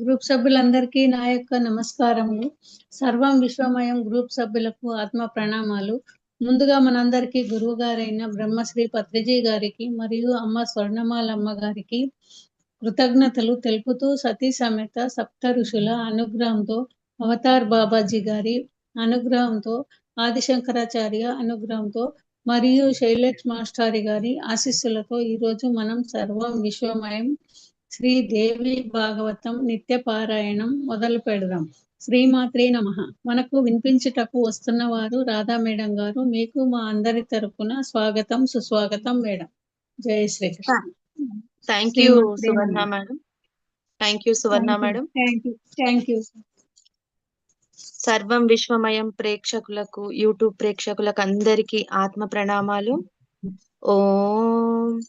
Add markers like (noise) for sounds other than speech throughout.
Group సభ్యులందరికీ నా యొక్క నమస్కారములు. సర్వం విశ్వమయం గ్రూప్ సభ్యులకు ఆత్మ ప్రణామాలు. ముందుగా మనందరికీ గురువు గారైన బ్రహ్మశ్రీ పత్రిజీ గారికి మరియు అమ్మ స్వర్ణమాలమ్మ గారికి కృతజ్ఞతలు తెలుపుతూ సతీ సమేత సప్త ఋషుల అనుగ్రహంతో అవతార్ బాబాజీ గారి అనుగ్రహంతో ఆదిశంకరాచార్య అనుగ్రహంతో మరియు శైలేష్ మాస్టారి గారి ఆశీస్సులతో ఈరోజు మనం సర్వం విశ్వమయం శ్రీ దేవి భాగవతం నిత్య పారాయణం మొదలు పెడదాం. శ్రీమాత్రే నమ. మనకు వినిపించుటకు వస్తున్న వారు రాధా మేడం గారు మీకు మా అందరి తరపున స్వాగతం సుస్వాగతం madam. Jaya Srikrishna. Thank you Suvarna Renu. Madam. Thank you Suvarna madam. Thank you. సర్వం విశ్వమయం ప్రేక్షకులకు యూట్యూబ్ ప్రేక్షకులకు అందరికీ ఆత్మ ప్రణామాలు. ఓం.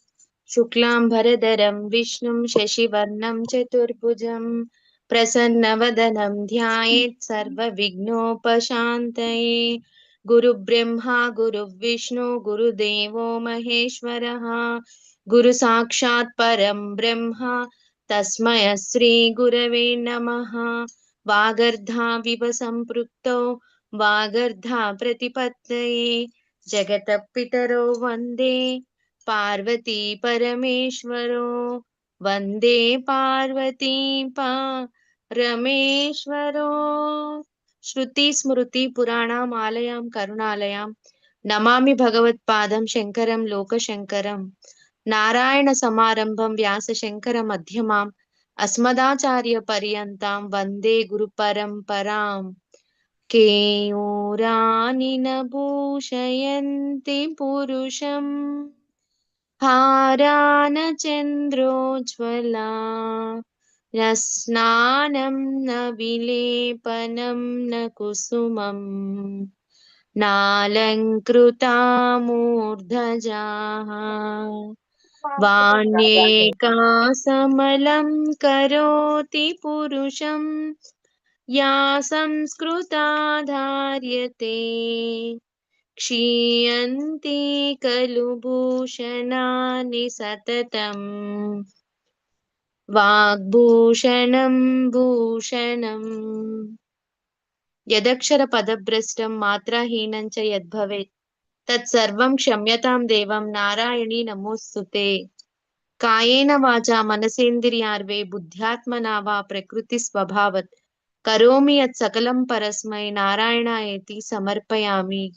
शुक्लाम्भरधरं विष्णुं शशिवर्णं, चतुर्भुजं प्रसन्नवदनं, ध्यायेत् सर्वविघ्नोपशान्तये। गुरुब्रह्मा गुरुर्विष्णु गुरुदेवो महेश्वरः, गुरुसाक्षात् परं ब्रह्म, तस्मै श्रीगुरवे नमः। वागर्धाविव सम्पृक्तौ वागर्धा प्रतिपत्तये। जगतपितरो वंदे। పార్వతీ పరమేశ్వరో. వందే పార్వతీ పరమేశ్వరో శృతి స్మృతి పురాణం ఆలయం కరుణాలయం. నమామి భగవత్పాదం శంకరం లోకశంకరం. నారాయణ సమారంభం వ్యాస శంకర మధ్యమాం. అస్మదాచార్య పర్యంతం వందే గురు పరంపరాం. కేయూరానిన భూషయంతి పురుషం. హారాన చంద్రోజ్వలా న స్నానం న విలేపనం న కుసుమం నాలంకృతామూర్ధజాః వాణ్యేకాసమలం కరోతి పురుషం యా సంస్కృతా ధార్యతే क्षीयन्ते खलु भूषणानि सततम्। वाग्भूषणं भूषणम्। यदक्षरपदभ्रष्टं मात्राहीनं यद्भवेत्। तत्सर्वं क्षम्यतां देवं नारायणी नमोस्तुते कायेन वाचा मनसेन्द्रियार्वे बुद्ध्यात्मना वा प्रकृतिस्वभावत्। करोमि यत् परस्मै नारायणायेति समर्पयामि।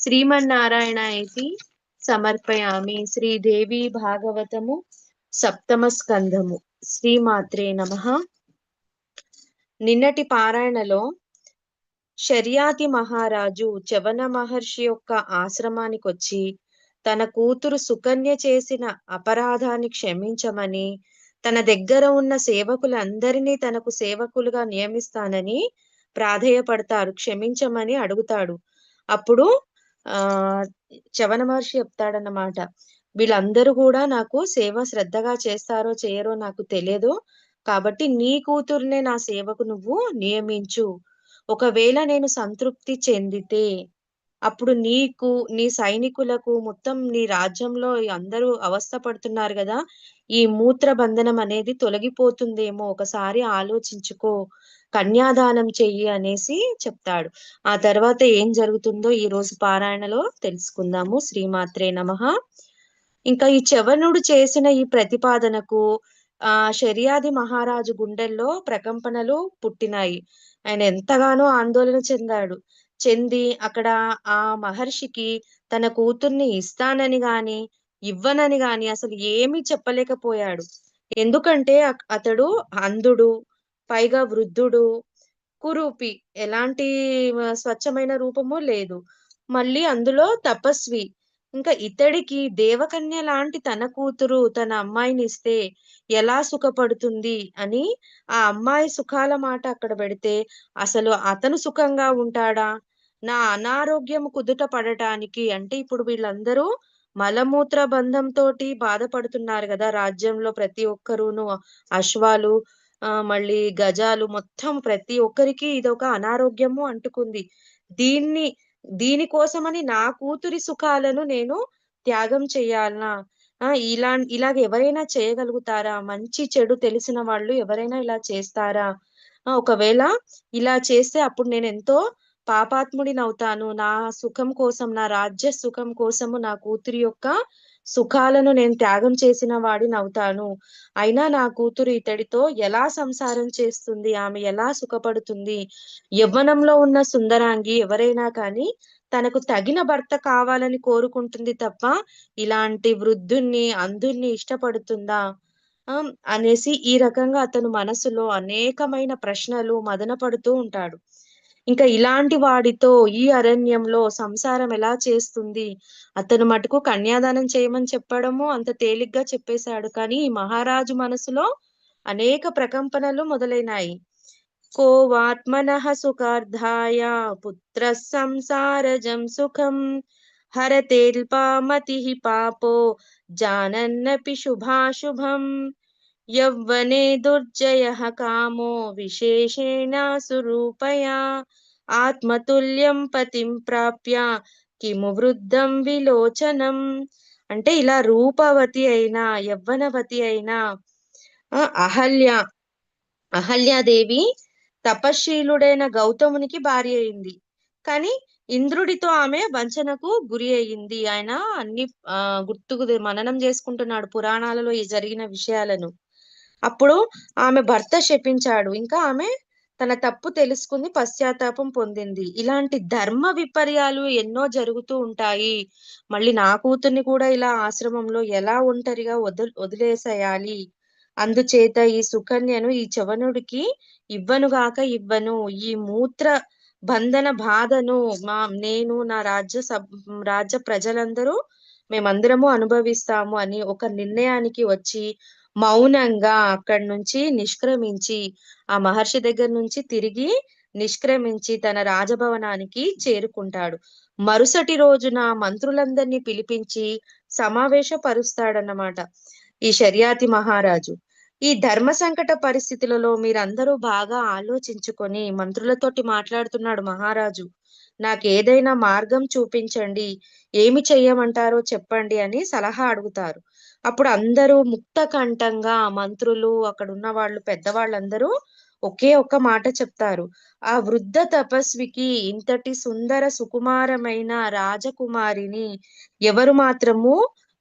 శ్రీమన్నారాయణ ఇది సమర్పయామి. శ్రీదేవి భాగవతము సప్తమ స్కంధము. శ్రీమాత్రే నమః. నిన్నటి పారాయణలో శర్యాతి మహారాజు చవన మహర్షి యొక్క ఆశ్రమానికి వచ్చి తన కూతురు సుకన్య చేసిన అపరాధాన్ని క్షమించమని తన దగ్గర ఉన్న సేవకులందరినీ తనకు సేవకులుగా నియమిస్తానని ప్రాధేయపడతారు. క్షమించమని అడుగుతాడు. అప్పుడు ఆ చవన మహర్షి చెప్తాడన్నమాట. వీళ్ళందరూ కూడా నాకు సేవ శ్రద్ధగా చేస్తారో చేయరో నాకు తెలియదు. కాబట్టి నీ కూతుర్నే నా సేవకు నువ్వు నియమించు. ఒకవేళ నేను సంతృప్తి చెందితే అప్పుడు నీకు నీ సైనికులకు మొత్తం నీ రాజ్యంలో అందరూ అవస్థ పడుతున్నారు కదా ఈ మూత్ర బంధనం అనేది తొలగిపోతుందేమో. ఒకసారి ఆలోచించుకో. కన్యాదానం చెయ్యి అనేసి చెప్తాడు. ఆ తర్వాత ఏం జరుగుతుందో ఈ రోజు పారాయణలో తెలుసుకుందాము. శ్రీమాత్రే నమః. ఇంకా ఈ చవనుడు చేసిన ఈ ప్రతిపాదనకు ఆ శర్యాది మహారాజు గుండెల్లో ప్రకంపనలు పుట్టినాయి. ఆయన ఎంతగానో ఆందోళన చెందాడు. చెంది అక్కడ ఆ మహర్షికి తన కూతుర్ని ఇస్తానని గాని ఇవ్వనని గాని అసలు ఏమీ చెప్పలేకపోయాడు. ఎందుకంటే అతడు అంధుడు పైగా వృద్ధుడు కురూపి ఎలాంటి స్వచ్ఛమైన రూపము లేదు. మళ్ళీ అందులో తపస్వి. ఇంకా ఇతడికి దేవకన్య లాంటి తన కూతురు తన అమ్మాయిని ఇస్తే ఎలా సుఖపడుతుంది అని ఆ అమ్మాయి సుఖాల మాట అక్కడ పెడితే అసలు అతను సుఖంగా ఉంటాడా? నా అనారోగ్యం కుదుట పడటానికి అంటే ఇప్పుడు వీళ్ళందరూ మలమూత్ర బంధంతో బాధపడుతున్నారు కదా రాజ్యంలో ప్రతి ఒక్కరూను అశ్వాలు ఆ మళ్ళీ గజాలు మొత్తం ప్రతి ఒక్కరికి ఇదొక అనారోగ్యము అంటుకుంది దీన్ని దీనికోసమని నా కూతురి సుఖాలను నేను త్యాగం చేయాలనా ఇలా ఇలాగ ఎవరైనా చేయగలుగుతారా? మంచి, చెడు తెలిసిన వాళ్ళు ఎవరైనా ఇలా చేస్తారా? ఒకవేళ ఇలా చేస్తే అప్పుడు నేను ఎంతో పాపాత్ముడినవుతాను. నా సుఖం కోసం, నా రాజ్య సుఖం కోసము నా కూతురి యొక్క సుఖాలను నేను త్యాగం చేసిన వాడినవుతాను. అయినా నా కూతురు ఇతడితో ఎలా సంసారం చేస్తుంది? ఆమె ఎలా సుఖపడుతుంది? యవ్వనంలో ఉన్న సుందరాంగి ఎవరైనా కానీ తనకు తగిన భర్త కావాలని కోరుకుంటుంది తప్ప, ఇలాంటి వృద్ధుణ్ణి, అంధుణ్ణి ఇష్టపడుతుందా? అనేసి ఈ రకంగా అతను మనసులో అనేకమైన ప్రశ్నలు మదన పడుతూ ఉంటాడు. ఇంకా ఇలాంటి వాడితో ఈ అరణ్యంలో సంసారం ఎలా చేస్తుంది? అతను మటుకు కన్యాదానం చేయమని చెప్పడము అంత తేలిగ్గా చెప్పేశాడు. కానీ మహారాజు మనసులో అనేక ప్రకంపనలు మొదలైనాయి. కోవాత్మన సుఖార్థాయ పుత్ర సంసారజం సుఖం హరతేల్పామతి పాపో జానన్నపి శుభాశుభం. యవ్వనే దుర్జయ కామో విశేషేణ సురూపయా. ఆత్మతుల్యం పతిం ప్రాప్య కిము వృద్ధం విలోచనం. అంటే ఇలా రూపవతి అయినా యవ్వనవతి అయినా అహల్య అహల్యాదేవి తపశీలుడైన గౌతమునికి భార్య అయింది. కానీ ఇంద్రుడితో ఆమె వంచనకు గురి అయింది ఆయన అన్ని గుర్తుకు మననం చేసుకుంటున్నాడు పురాణాలలో ఈ జరిగిన విషయాలను. అప్పుడు ఆమె భర్త శపించాడు. ఇంకా ఆమె తన తప్పు తెలుసుకుంది పశ్చాత్తాపం పొందింది. ఇలాంటి ధర్మ విపర్యాలు ఎన్నో జరుగుతూ ఉంటాయి. మళ్ళీ నా కూతుర్ని కూడా ఇలా ఆశ్రమంలో ఎలా ఒంటరిగా వదిలి వదిలేసేయాలి? అందుచేత ఈ సుకన్యను ఈ చవనుడికి ఇవ్వనుగాక ఇవ్వను. ఈ మూత్ర బంధన బాధను మా నేను నా రాజ్య సబ్ రాజ్య ప్రజలందరూ మేమందరము అనుభవిస్తాము అని ఒక నిర్ణయానికి వచ్చి మౌనంగా అక్కడి నుంచి నిష్క్రమించి ఆ మహర్షి దగ్గర నుంచి తిరిగి నిష్క్రమించి తన రాజభవనానికి చేరుకుంటాడు. మరుసటి రోజున మంత్రులందరినీ పిలిపించి సమావేశపరుస్తాడన్నమాట ఈ షర్యాతి మహారాజు. ఈ ధర్మ సంకట పరిస్థితులలో మీరందరూ బాగా ఆలోచించుకొని మంత్రులతోటి మాట్లాడుతున్నాడు మహారాజు. నాకు ఏదైనా మార్గం చూపించండి ఏమి చెయ్యమంటారో చెప్పండి అని సలహా అడుగుతారు. అప్పుడు అందరూ ముక్త కంఠంగా మంత్రులు అక్కడ ఉన్న వాళ్ళు పెద్దవాళ్ళందరూ ఒకే ఒక్క మాట చెప్తారు. ఆ వృద్ధ తపస్వికి ఇంతటి సుందర సుకుమారమైన రాజకుమారిని ఎవరు మాత్రము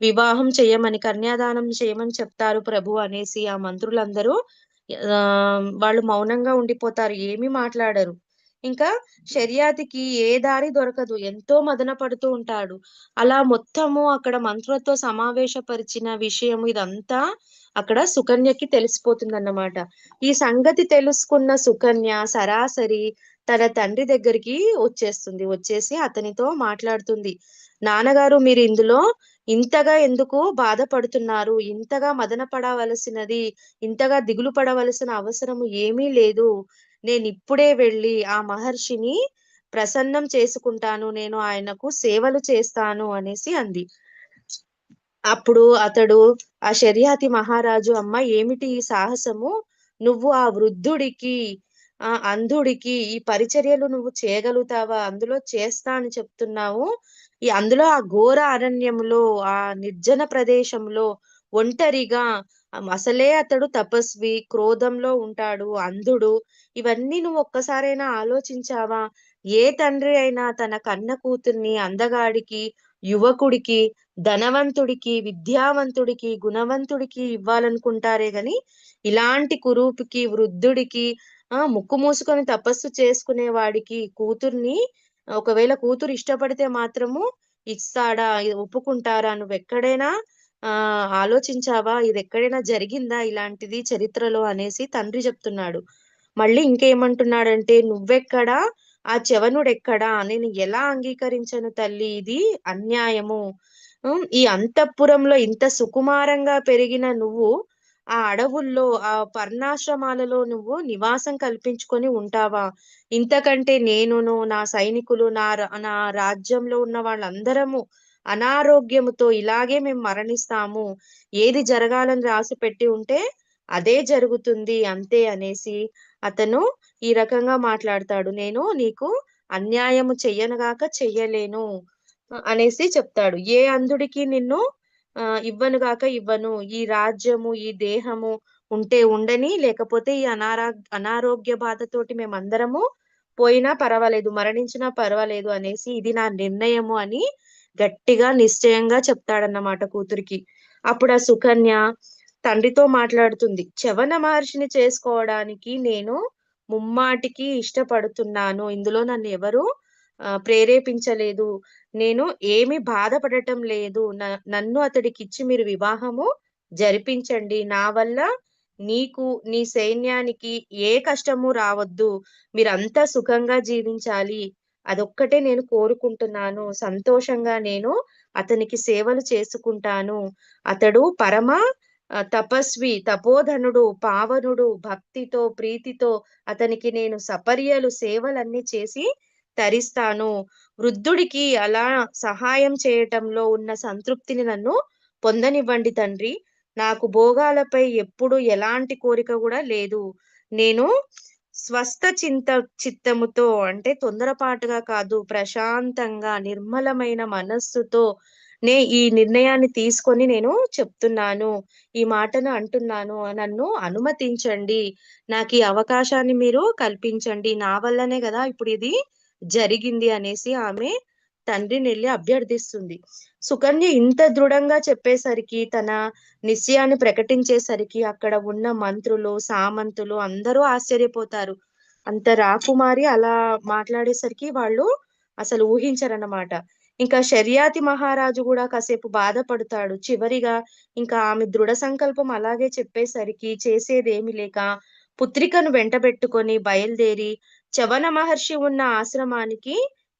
వివాహం చేయమని కన్యాదానం చేయమని చెప్తారు ప్రభు అనేసి ఆ మంత్రులందరూ ఆ వాళ్ళు మౌనంగా ఉండిపోతారు ఏమీ మాట్లాడరు. ఇంకా శర్యాతికి ఏ దారి దొరకదు. ఎంతో మదన పడుతూ ఉంటాడు. అలా మొత్తము అక్కడ మంత్రులతో సమావేశపరిచిన విషయం ఇదంతా అక్కడ సుకన్యకి తెలిసిపోతుందన్నమాట. ఈ సంగతి తెలుసుకున్న సుకన్య సరాసరి తన తండ్రి దగ్గరికి వచ్చేస్తుంది. వచ్చేసి అతనితో మాట్లాడుతుంది. నాన్నగారు మీరు ఇందులో ఇంతగా ఎందుకు బాధపడుతున్నారు? ఇంతగా మదన పడవలసినది ఇంతగా దిగులు పడవలసిన అవసరం ఏమీ లేదు. నేను ఇప్పుడే వెళ్ళి ఆ మహర్షిని ప్రసన్నం చేసుకుంటాను నేను ఆయనకు సేవలు చేస్తాను అనేసి అంది. అప్పుడు అతడు ఆ శర్యాతి మహారాజు అమ్మ ఏమిటి ఈ సాహసము? నువ్వు ఆ వృద్ధుడికి ఆ అంధుడికి ఈ పరిచర్యలు నువ్వు చేయగలుగుతావా? అందులో చేస్తా అని చెప్తున్నావు. ఈ అందులో ఆ ఘోర అరణ్యంలో ఆ నిర్జన ప్రదేశంలో ఒంటరిగా అసలే అతడు తపస్వి క్రోధంలో ఉంటాడు అంధుడు. ఇవన్నీ నువ్వు ఒక్కసారైనా ఆలోచించావా? ఏ తండ్రి అయినా తన కన్న కూతుర్ని అందగాడికి యువకుడికి ధనవంతుడికి విద్యావంతుడికి గుణవంతుడికి ఇవ్వాలనుకుంటారే గాని ఇలాంటి కురూపికి వృద్ధుడికి ఆ ముక్కు మూసుకొని తపస్సు చేసుకునే వాడికి కూతుర్ని ఒకవేళ కూతురు ఇష్టపడితే మాత్రము ఇస్తాడా ఒప్పుకుంటారా? నువ్వు ఎక్కడైనా ఆ ఆలోచించావా? ఇది ఎక్కడైనా జరిగిందా? ఇలాంటిది చరిత్రలో అనేసి తండ్రి చెప్తున్నాడు. మళ్ళీ ఇంకేమంటున్నాడంటే నువ్వెక్కడా? ఆ చవనుడెక్కడా? నేను ఎలా అంగీకరించను తల్లి? ఇది అన్యాయము. ఈ అంతఃపురంలో ఇంత సుకుమారంగా పెరిగిన నువ్వు ఆ అడవుల్లో ఆ పర్ణాశ్రమాలలో నువ్వు నివాసం కల్పించుకొని ఉంటావా? ఇంతకంటే నేనును నా సైనికులు నా నా రాజ్యంలో ఉన్న వాళ్ళందరము అనారోగ్యముతో ఇలాగే మేము మరణిస్తాము. ఏది జరగాలని రాసి పెట్టి ఉంటే అదే జరుగుతుంది అంతే అనేసి అతను ఈ రకంగా మాట్లాడతాడు. నేను నీకు అన్యాయము చెయ్యనుగాక చెయ్యలేను అనేసి చెప్తాడు. ఏ అంధుడికి నిన్ను ఇవ్వనుగాక ఇవ్వను గాక ఇవ్వను. ఈ రాజ్యము ఈ దేహము ఉంటే ఉండని లేకపోతే ఈ అనారా అనారోగ్య బాధతోటి మేమందరము పోయినా పర్వాలేదు మరణించినా పర్వాలేదు అనేసి ఇది నా నిర్ణయము అని గట్టిగా నిశ్చయంగా చెప్తాడన్నమాట కూతురికి. అప్పుడు ఆ సుకన్య తండ్రితో మాట్లాడుతుంది. చవన మహర్షిని చేసుకోవడానికి నేను ముమ్మాటికి ఇష్టపడుతున్నాను. ఇందులో నన్ను ఎవరు ప్రేరేపించలేదు. నేను ఏమి బాధపడటం లేదు. నన్ను అతడికి ఇచ్చి మీరు వివాహము జరిపించండి. నా వల్ల నీకు నీ సైన్యానికి ఏ కష్టము రావద్దు. మీరంతా సుఖంగా జీవించాలి. అదొక్కటే నేను కోరుకుంటున్నాను. సంతోషంగా నేను అతనికి సేవలు చేసుకుంటాను. అతడు పరమ తపస్వి తపోధనుడు పావనుడు భక్తితో ప్రీతితో అతనికి నేను సపర్యలు సేవలన్నీ చేసి తరిస్తాను. వృద్ధుడికి అలా సహాయం చేయటంలో ఉన్న సంతృప్తిని నన్ను పొందనివ్వండి తండ్రి. నాకు భోగాలపై ఎప్పుడు ఎలాంటి కోరిక కూడా లేదు. నేను స్వస్థ చింత చిత్తముతో అంటే తొందరపాటుగా కాదు ప్రశాంతంగా నిర్మలమైన మనస్సుతో నే ఈ నిర్ణయాన్ని తీసుకొని నేను చెప్తున్నాను ఈ మాటను అంటున్నాను నన్ను అనుమతించండి నాకు ఈ అవకాశాన్ని మీరు కల్పించండి నా వల్లనే కదా ఇప్పుడు ఇది జరిగింది అనేసి ఆమె తండ్రిని వెళ్ళి అభ్యర్థిస్తుంది. సుకన్య ఇంత దృఢంగా చెప్పేసరికి తన నిశ్చయాన్ని ప్రకటించేసరికి అక్కడ ఉన్న మంత్రులు సామంతులు అందరూ ఆశ్చర్యపోతారు. అంత రాకుమారి అలా మాట్లాడేసరికి వాళ్ళు అసలు ఊహించరన్నమాట. ఇంకా షర్యాతి మహారాజు కూడా కాసేపు బాధపడతాడు. చివరిగా ఇంకా ఆమె దృఢ సంకల్పం అలాగే చెప్పేసరికి చేసేదేమి లేక పుత్రికను వెంటబెట్టుకొని బయలుదేరి చవన మహర్షి ఉన్న ఆశ్రమానికి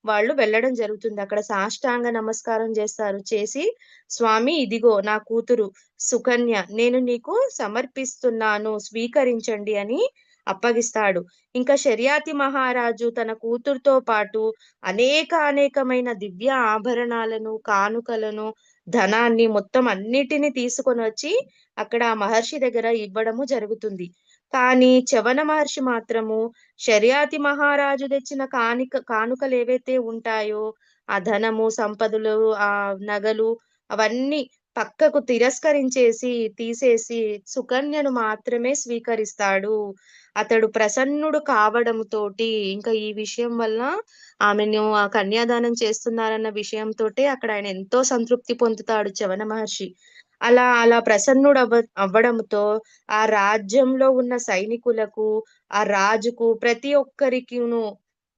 వాళ్ళు వెళ్ళడం జరుగుతుంది. అక్కడ సాష్టాంగ నమస్కారం చేస్తారు. చేసి స్వామి ఇదిగో నా కూతురు సుకన్య నేను నీకు సమర్పిస్తున్నాను స్వీకరించండి అని అప్పగిస్తాడు. ఇంకా శర్యాతి మహారాజు తన కూతురుతో పాటు అనేక అనేకమైన దివ్య ఆభరణాలను కానుకలను ధనాన్ని మొత్తం అన్నిటిని తీసుకొని వచ్చి అక్కడ ఆ మహర్షి దగ్గర ఇవ్వడము జరుగుతుంది. కానీ చవన మహర్షి మాత్రము శర్యాతి మహారాజు తెచ్చిన కానిక కానుకలు ఏవైతే ఉంటాయో ఆ ధనము సంపదలు ఆ నగలు అవన్నీ పక్కకు తిరస్కరించేసి తీసేసి సుకన్యను మాత్రమే స్వీకరిస్తాడు. అతడు ప్రసన్నుడు కావడంతోటి ఇంకా ఈ విషయం వల్ల ఆమెను ఆ కన్యాదానం చేస్తున్నారన్న విషయంతో అక్కడ ఆయన ఎంతో సంతృప్తి పొందుతాడు చవన మహర్షి. అలా అలా ప్రసన్నుడు అవ్వ అవ్వడంతో ఆ రాజ్యంలో ఉన్న సైనికులకు ఆ రాజుకు ప్రతి ఒక్కరికిను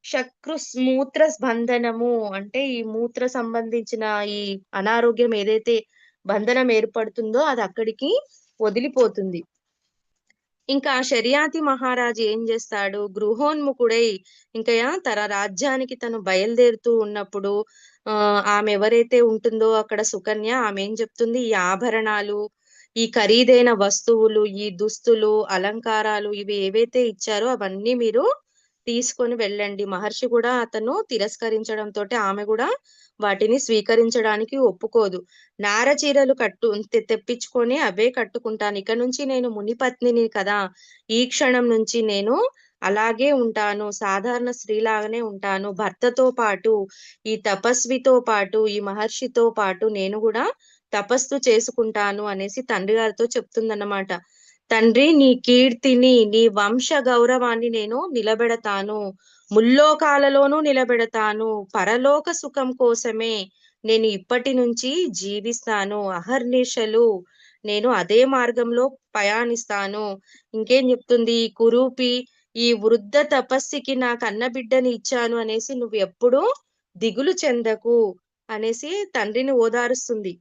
శక్రు మూత్ర బంధనము అంటే ఈ మూత్ర సంబంధించిన ఈ అనారోగ్యం ఏదైతే బంధనం ఏర్పడుతుందో అది అక్కడికి వదిలిపోతుంది. ఇంకా షరియాతి మహారాజు ఏం చేస్తాడు? గృహోన్ముఖుడై ఇంకా తన రాజ్యానికి తను బయలుదేరుతూ ఉన్నప్పుడు ఆమె ఎవరైతే ఉంటుందో అక్కడ సుకన్య ఆమె ఏం చెప్తుంది ఈ ఆభరణాలు ఈ ఖరీదైన వస్తువులు ఈ దుస్తులు అలంకారాలు ఇవి ఏవైతే ఇచ్చారో అవన్నీ మీరు తీసుకొని వెళ్ళండి. మహర్షి కూడా అతను తిరస్కరించడంతో ఆమె కూడా వాటిని స్వీకరించడానికి ఒప్పుకోదు. నార చీరలు కట్టు తె- తెప్పించుకొని అవే కట్టుకుంటాను. ఇక నుంచి నేను మునిపత్నిని కదా ఈ క్షణం నుంచి నేను అలాగే ఉంటాను. సాధారణ స్త్రీలాగానే ఉంటాను. భర్తతో పాటు ఈ తపస్వితో పాటు ఈ మహర్షితో పాటు నేను కూడా తపస్సు చేసుకుంటాను అనేసి తండ్రి గారితో చెప్తుందన్నమాట. తండ్రి నీ కీర్తిని నీ వంశ గౌరవాన్ని నేను నిలబెడతాను. ముల్లోకాలలోనూ నిలబెడతాను. పరలోక సుఖం కోసమే నేను ఇప్పటి నుంచి జీవిస్తాను. అహర్నిశలు నేను అదే మార్గంలో ప్రయాణిస్తాను. ఇంకేం చెప్తుంది? కురూపి ఈ వృద్ధ తపస్సికి నా కన్న బిడ్డని ఇచ్చాను అనేసి నువ్వు ఎప్పుడూ దిగులు చెందకు అనేసి తండ్రిని ఓదారుస్తుంది.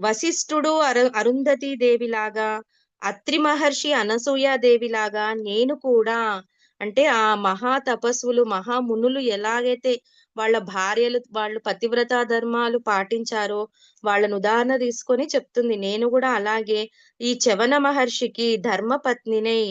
వశిష్ఠుడు అరు అరుంధతి దేవిలాగా అత్రి మహర్షి అనసూయ దేవిలాగా నేను కూడా అంటే ఆ మహా తపస్సులు మహా మునులు ఎలాగైతే వాళ్ళ భార్యలు వాళ్ళు పతివ్రత ధర్మాలు పాటించారో వాళ్ళను ఉదాహరణ తీసుకొని చెప్తుంది. నేను కూడా అలాగే ఈ చవన మహర్షికి ధర్మపత్నినై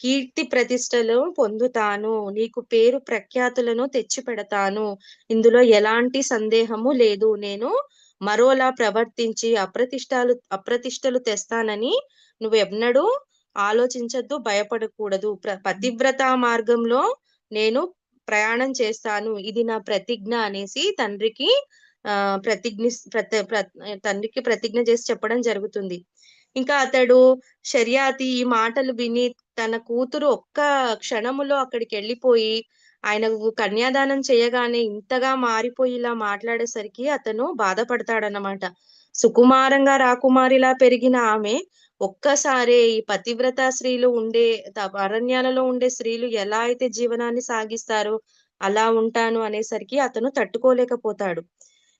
కీర్తి ప్రతిష్టలు పొందుతాను నీకు పేరు ప్రఖ్యాతులను తెచ్చి పెడతాను ఇందులో ఎలాంటి సందేహము లేదు. నేను మరోలా ప్రవర్తించి అప్రతిష్టాలు అప్రతిష్టలు తెస్తానని నువ్వు ఎన్నడూ ఆలోచించద్దు భయపడకూడదు. ప్ర పతివ్రత మార్గంలో నేను ప్రయాణం చేస్తాను. ఇది నా ప్రతిజ్ఞ అనేసి తండ్రికి ఆ ప్రతిజ్ఞ ప్రతి ప్ర- తండ్రికి ప్రతిజ్ఞ చేసి చెప్పడం జరుగుతుంది. ఇంకా అతడు శర్యాతి ఈ మాటలు విని తన కూతురు ఒక్క క్షణములో అక్కడికి వెళ్ళిపోయి ఆయనకు కన్యాదానం చేయగానే ఇంతగా మారిపోయి ఇలా మాట్లాడేసరికి అతను బాధపడతాడనమాట సుకుమారంగా రాకుమారిలా పెరిగిన ఆమె ఒక్కసారే ఈ పతివ్రత స్త్రీలు ఉండే త- అరణ్యాలలో ఉండే స్త్రీలు ఎలా అయితే జీవనాన్ని సాగిస్తారో అలా ఉంటాను అనేసరికి అతను తట్టుకోలేకపోతాడు.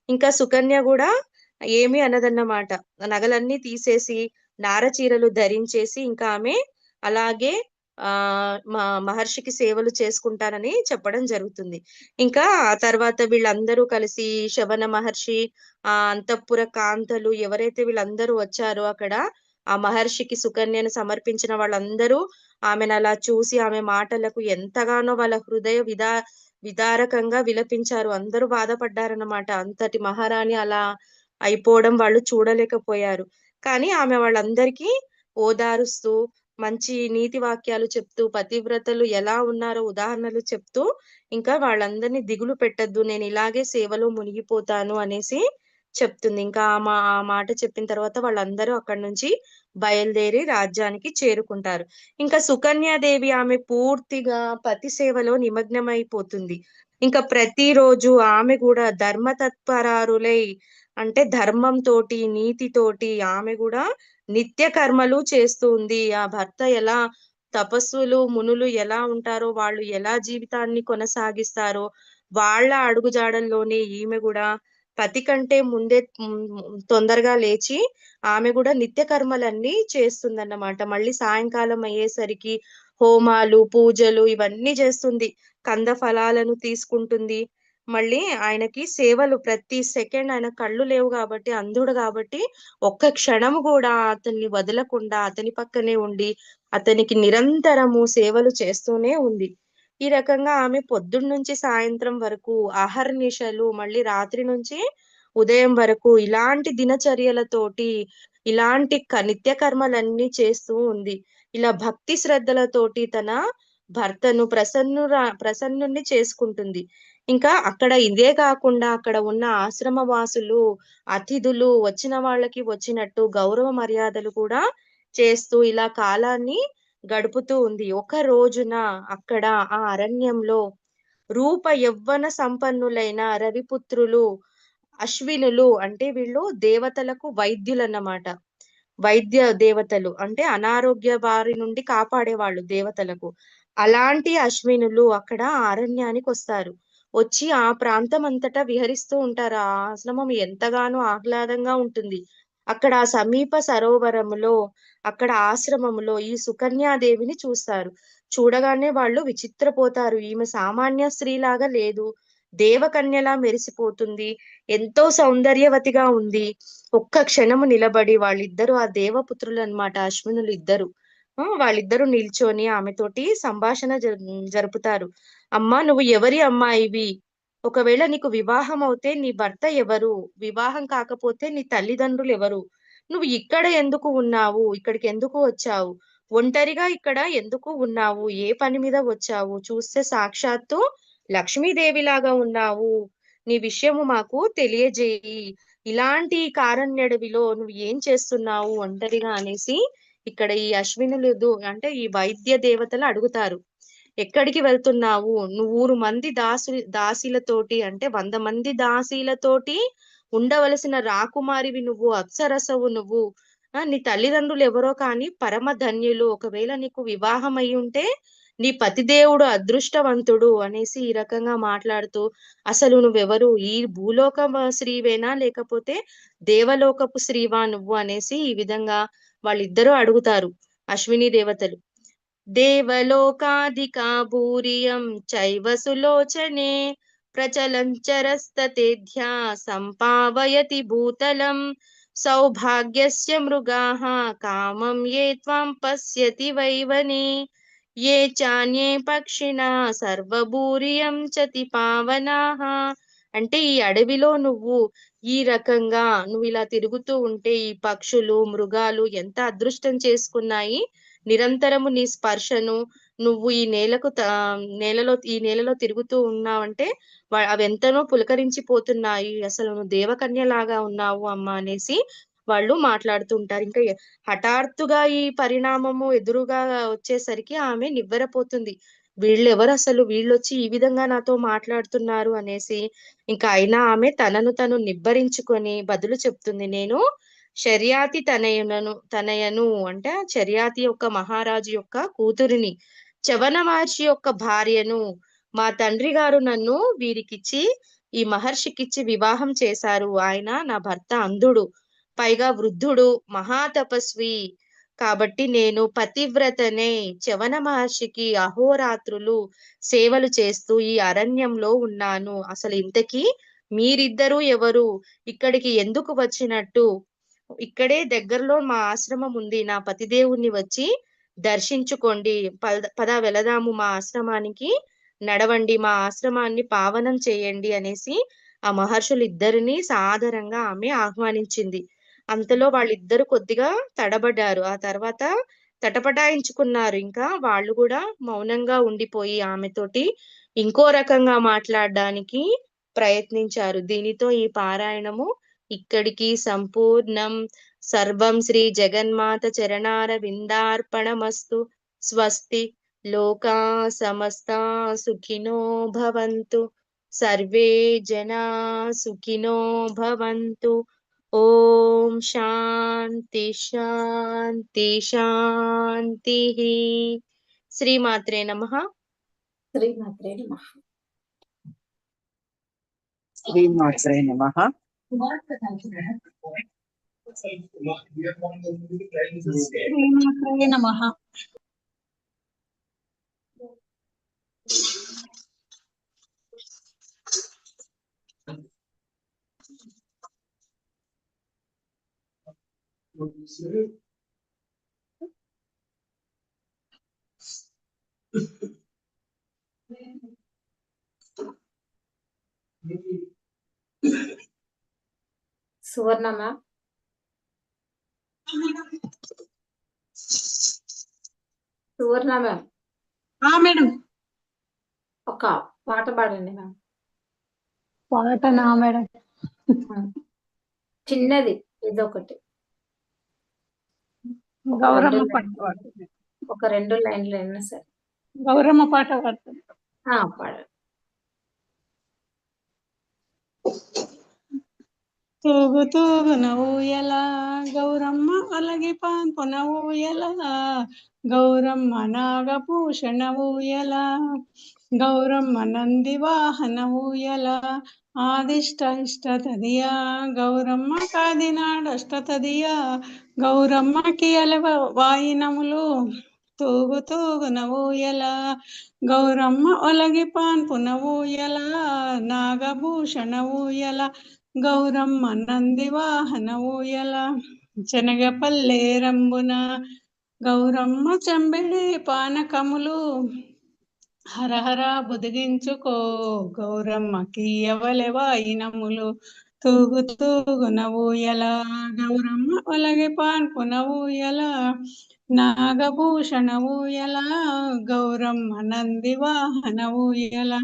ఇంకా సుకన్య కూడా ఏమి అనదన్నమాట. నగలన్నీ తీసేసి నార చీరలు ధరించేసి ఇంకా ఆమె అలాగే ఆ మా మహర్షికి సేవలు చేసుకుంటానని చెప్పడం జరుగుతుంది. ఇంకా ఆ తర్వాత వీళ్ళందరూ కలిసి శవన మహర్షి ఆ అంతఃపుర కాంతలు ఎవరైతే వీళ్ళందరూ వచ్చారో అక్కడ ఆ మహర్షికి సుకన్యను సమర్పించిన వాళ్ళందరూ ఆమెను అలా చూసి ఆమె మాటలకు ఎంతగానో వాళ్ళ హృదయ విదా విదారకంగా విలపించారు. అందరూ బాధపడ్డారన్నమాట. అంతటి మహారాణి అలా అయిపోవడం వాళ్ళు చూడలేకపోయారు. కానీ ఆమె వాళ్ళందరికీ ఓదారుస్తూ మంచి నీతి వాక్యాలు చెప్తూ పతివ్రతలు ఎలా ఉన్నారో ఉదాహరణలు చెప్తూ ఇంకా వాళ్ళందరినీ దిగులు పెట్టద్దు నేను ఇలాగే సేవలో మునిగిపోతాను అనేసి చెప్తుంది. ఇంకా ఆ మా ఆ మాట చెప్పిన తర్వాత వాళ్ళందరూ అక్కడి నుంచి బయలుదేరి రాజ్యానికి చేరుకుంటారు. ఇంకా సుకన్యాదేవి ఆమె పూర్తిగా పతి సేవలో నిమగ్నమైపోతుంది. ఇంకా ప్రతిరోజు ఆమె కూడా ధర్మ తత్పరారులై అంటే ధర్మం తోటి నీతితోటి ఆమె కూడా నిత్య కర్మలు చేస్తుంది ఆ భర్త ఎలా తపస్సులు మునులు ఎలా ఉంటారో వాళ్ళు ఎలా జీవితాన్ని కొనసాగిస్తారో వాళ్ళ అడుగుజాడల్లోనే ఈమె కూడా పతి కంటే ముందే తొందరగా లేచి ఆమె కూడా నిత్య కర్మలన్నీ చేస్తుందన్నమాట. మళ్ళీ సాయంకాలం అయ్యేసరికి హోమాలు పూజలు ఇవన్నీ చేస్తుంది. కంద ఫలాలను తీసుకుంటుంది. మళ్ళీ ఆయనకి సేవలు ప్రతి సెకండ్ ఆయన కళ్ళు లేవు కాబట్టి అంధుడు కాబట్టి ఒక్క క్షణము కూడా అతన్ని వదలకుండా అతని పక్కనే ఉండి అతనికి నిరంతరము సేవలు చేస్తూనే ఉంది. ఈ రకంగా ఆమె పొద్దున్న నుంచి సాయంత్రం వరకు అహర్నిశలు మళ్ళీ రాత్రి నుంచి ఉదయం వరకు ఇలాంటి దినచర్యలతోటి ఇలాంటి నిత్య కర్మలన్నీ చేస్తూ ఉంది. ఇలా భక్తి శ్రద్ధలతోటి తన భర్తను ప్రసన్నురా ప్రసన్నుణ్ణి చేసుకుంటుంది. ఇంకా అక్కడ ఇదే కాకుండా అక్కడ ఉన్న ఆశ్రమవాసులు అతిథులు వచ్చిన వాళ్ళకి వచ్చినట్టు గౌరవ మర్యాదలు కూడా చేస్తూ ఇలా కాలాన్ని గడుపుతూ ఉంది. ఒక రోజున అక్కడ ఆ అరణ్యంలో రూప యవ్వన సంపన్నులైన రవిపుత్రులు అశ్వినులు అంటే వీళ్ళు దేవతలకు వైద్యులు అన్నమాట వైద్య దేవతలు అంటే అనారోగ్య బారి నుండి కాపాడేవాళ్ళు దేవతలకు. అలాంటి అశ్వినులు అక్కడ అరణ్యానికి వస్తారు. వచ్చి ఆ ప్రాంతం అంతటా విహరిస్తూ ఉంటారు? ఆ ఆశ్రమం ఎంతగానో ఆహ్లాదంగా ఉంటుంది. అక్కడ ఆ సమీప సరోవరములో అక్కడ ఆశ్రమములో ఈ సుకన్యాదేవిని చూస్తారు. చూడగానే వాళ్ళు విచిత్రపోతారు. ఈమె సామాన్య స్త్రీలాగా లేదు. దేవకన్యలా మెరిసిపోతుంది. ఎంతో సౌందర్యవతిగా ఉంది. ఒక్క క్షణము నిలబడి వాళ్ళిద్దరు ఆ దేవపుత్రులు అన్నమాట అశ్వినులు ఇద్దరు వాళ్ళిద్దరూ నిల్చొని ఆమెతోటి సంభాషణ జరుపుతారు. అమ్మా నువ్వు ఎవరి అమ్మాయివి ఒకవేళ నీకు వివాహం అవుతే నీ భర్త ఎవరు? వివాహం కాకపోతే నీ తల్లిదండ్రులు ఎవరు? నువ్వు ఇక్కడ ఎందుకు ఉన్నావు? ఇక్కడికి ఎందుకు వచ్చావు? ఒంటరిగా ఇక్కడ ఎందుకు ఉన్నావు? ఏ పని మీద వచ్చావు? చూస్తే సాక్షాత్తు లక్ష్మీదేవిలాగా ఉన్నావు. నీ విషయము మాకు తెలియజేయి. ఇలాంటి కారణ్యడవిలో నువ్వు ఏం చేస్తున్నావు? ఒంటరిగా అనేసి ఇక్కడ ఈ అశ్వినులు అంటే ఈ వైద్య దేవతలు అడుగుతారు. ఎక్కడికి వెళ్తున్నావు? నువ్వు మంది దాసు దాసీలతోటి అంటే వంద మంది దాసీలతోటి ఉండవలసిన రాకుమారివి నువ్వు అప్సరసవు నువ్వు. నీ తల్లిదండ్రులు ఎవరో కానీ పరమ ధన్యులు. ఒకవేళ నీకు వివాహం అయి ఉంటే నీ పతిదేవుడు అదృష్టవంతుడు అనేసి ఈ రకంగా మాట్లాడుతూ అసలు నువ్వెవరు? ఈ భూలోక శ్రీవేనా లేకపోతే దేవలోకపు శ్రీవా నువ్వు అనేసి ఈ విధంగా వాళ్ళిద్దరూ అడుగుతారు అశ్విని దేవతలు. దేవలోకాదికా భూరియం చైవ సులోచనే ప్రచలంచరస్తతేధ్యా సంపావయతి భూతలం సౌభాగ్యస్య మృగాః కామం ఏ త్వం పశ్యతి వైవనే ఏ చాన్యే పక్షిణ సర్వభూరియం చతి పావనాః. అంటే ఈ అడవిలో నువ్వు ఈ రకంగా నువ్వు ఇలా తిరుగుతూ ఉంటే ఈ పక్షులు మృగాలు ఎంత అదృష్టం చేసుకున్నాయి. నిరంతరము నీ స్పర్శను నువ్వు ఈ నేలకు త- నేలలో ఈ నేలలో తిరుగుతూ ఉన్నావంటే అవి ఎంతనో పులకరించిపోతున్నాయి. అసలు నువ్వు దేవకన్యలాగా ఉన్నావు అమ్మా అనేసి వాళ్ళు మాట్లాడుతూ ఉంటారు ఇంకా హఠాత్తుగా ఈ పరిణామము ఎదురుగా వచ్చేసరికి ఆమె నివ్వెరపోతుంది. వీళ్ళెవరు అసలు వీళ్ళొచ్చి ఈ విధంగా నాతో మాట్లాడుతున్నారు అనేసి ఇంకా అయినా ఆమె తనను తను నిబ్బరించుకొని బదులు చెప్తుంది. నేను శర్యాతి తనయునను తనయను అంటే చర్యాతి యొక్క మహారాజు యొక్క కూతురిని చవన మహర్షి యొక్క భార్యను మా తండ్రి గారు నన్ను వీరికిచ్చి ఈ మహర్షికిచ్చి వివాహం చేశారు. ఆయన నా భర్త అంధుడు పైగా వృద్ధుడు మహాతపస్వి. కాబట్టి నేను పతివ్రతనే చవన మహర్షికి అహోరాత్రులు సేవలు చేస్తూ ఈ అరణ్యంలో ఉన్నాను. అసలు ఇంతకీ మీరిద్దరూ ఎవరు? ఇక్కడికి ఎందుకు వచ్చినట్టు? ఇక్కడే దగ్గరలో మా ఆశ్రమం ఉంది. నా పతిదేవుణ్ణి వచ్చి దర్శించుకోండి. పద పద వెళదాము మా ఆశ్రమానికి. నడవండి మా ఆశ్రమాన్ని పావనం చేయండి అనేసి ఆ మహర్షులు ఇద్దరిని సాదరంగా ఆమె ఆహ్వానించింది. అంతలో వాళ్ళిద్దరు కొద్దిగా తడబడ్డారు. ఆ తర్వాత తటపటాయించుకున్నారు. ఇంకా వాళ్ళు కూడా మౌనంగా ఉండిపోయి ఆమెతోటి ఇంకో రకంగా మాట్లాడడానికి ప్రయత్నించారు. దీనితో ఈ పారాయణము ఇక్కడికి సంపూర్ణం. సర్వం శ్రీ జగన్మాత చరణార విందార్పణమస్తు స్వస్తి లోకా సమస్త సుఖినో భవంతు. సర్వే జనా సుఖినో భవంతు. ఓం శాంతి శాంతి శాంతి శ్రీమాత్రే నమః శ్రీమాత్రే నమః శ్రీమాత్రే నమ శ్రీమాత్రే నమః సువర్ణ మ్యామ్ సువర్ణ మ్యామ్ ఆ మేడం. ఒక పాట పాడండి మ్యామ్ పాటనా మేడం? చిన్నది ఇదొకటి గౌరమ్మ పాట పాడుతుంది ఒక రెండు లైన్లు అయినా సరే. గౌరమ్మ పాట పాడుతుంది ఆ, పాడండి తూగు తూగు నవ్వుయలా గౌరమ్మ అలగి పాన్పు నవ్వుయలా గౌరమ్మ నాగభూషణ ఊయలా గౌరమ్మ నంది వాహన ఊయల. ఆదిష్ట ఇష్ట తదియా గౌరమ్మ కాదినాడష్ట తదియా. గౌరమ్మకి అలవ వాయినములు తూగు తూగున ఊయల. గౌరమ్మ ఒలగి పాన్పున ఊయల నాగభూషణ ఊయల. గౌరమ్మ నంది వాహన ఊయల శనగపల్లె రంబున. గౌరమ్మ చంబిడి పానకములు హరహర బుదిగించుకో గౌరమ్మకి ఎవలె తూగు తూగు నవ్వుయల గౌరమ్మ ఒలగి పాన్పు నవ్వుయల నాగభూషణ ఊయల గౌరమ్మ నంది వాహనవు ఎలా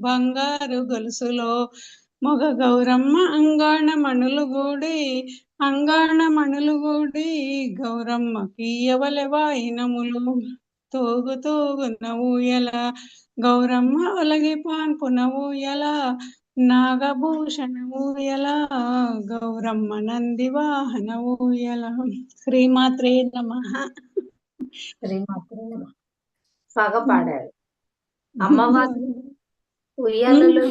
బంగారు గొలుసులో మొగ గౌరమ్మ అంగాణ మణులు గూడి. అంగాణ మణులు గూడి గౌరమ్మ కీయవలెవాయినములు తోగు తోగు నవ్వుయల. గౌరమ్మ ఒలగి పాన్పు నవ్వుయల. నాగభూషణ ఊయల గౌరమ్మ నంది వాహన ఊయల శ్రీమాత్రే నమః. శ్రీమాత్రే నమః. బాగా పాడారు. అమ్మవారు ఉయ్యాలలో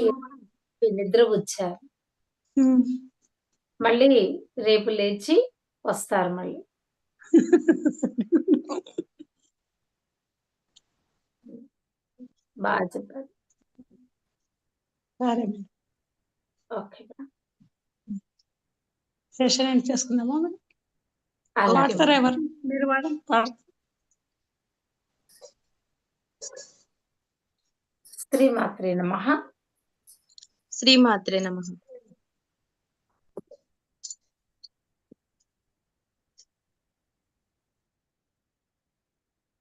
నిద్ర వచ్చారు. మళ్ళీ రేపు లేచి వస్తారు మళ్ళీ. (laughs) బాగా చెప్పారు. సరే మేడం. ఓకే. సెషన్ ఎండ్ చేసుకుందామా మేడం? అలాగే పాడతారా ఎవరు? మీరు మేడం పాడతారు శ్రీమాత్రే నమః. శ్రీమాత్రే నమః.